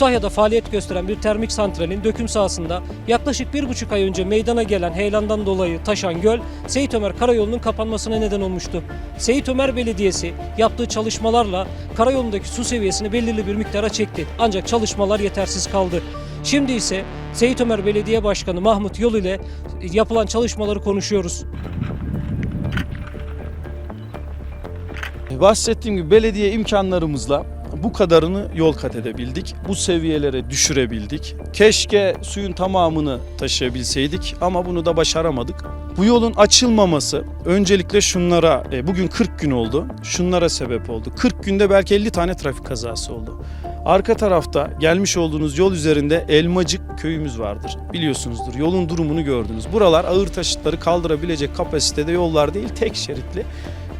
Kütahya'da faaliyet gösteren bir termik santralin döküm sahasında yaklaşık bir buçuk ay önce meydana gelen heyelandan dolayı taşan göl, Seyit Ömer Karayolu'nun kapanmasına neden olmuştu. Seyit Ömer Belediyesi yaptığı çalışmalarla karayolundaki su seviyesini belirli bir miktara çekti. Ancak çalışmalar yetersiz kaldı. Şimdi ise Seyit Ömer Belediye Başkanı Mahmut Yol ile yapılan çalışmaları konuşuyoruz. Bahsettiğim gibi belediye imkanlarımızla bu kadarını yol kat edebildik. Bu seviyelere düşürebildik. Keşke suyun tamamını taşıyabilseydik ama bunu da başaramadık. Bu yolun açılmaması öncelikle şunlara, e, bugün 40 gün oldu, şunlara sebep oldu. 40 günde belki 50 tane trafik kazası oldu. Arka tarafta gelmiş olduğunuz yol üzerinde Elmacık köyümüz vardır. Biliyorsunuzdur. Yolun durumunu gördünüz. Buralar ağır taşıtları kaldırabilecek kapasitede yollar değil, tek şeritli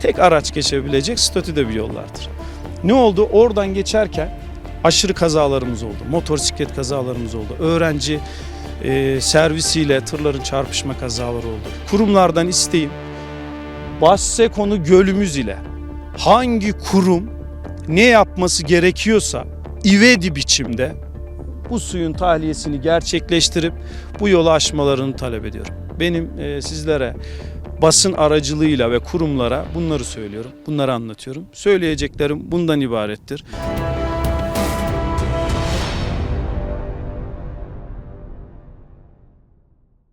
tek araç geçebilecek statüde bir yollardır. Ne oldu? Oradan geçerken aşırı kazalarımız oldu. Motosiklet kazalarımız oldu. Öğrenci e, servisiyle tırların çarpışma kazaları oldu. Kurumlardan isteğim Bassekonu gölümüz ile hangi kurum ne yapması gerekiyorsa ivedi biçimde bu suyun tahliyesini gerçekleştirip bu yolu aşmalarını talep ediyorum. Benim e, sizlere basın aracılığıyla ve kurumlara bunları söylüyorum. Bunları anlatıyorum. Söyleyeceklerim bundan ibarettir.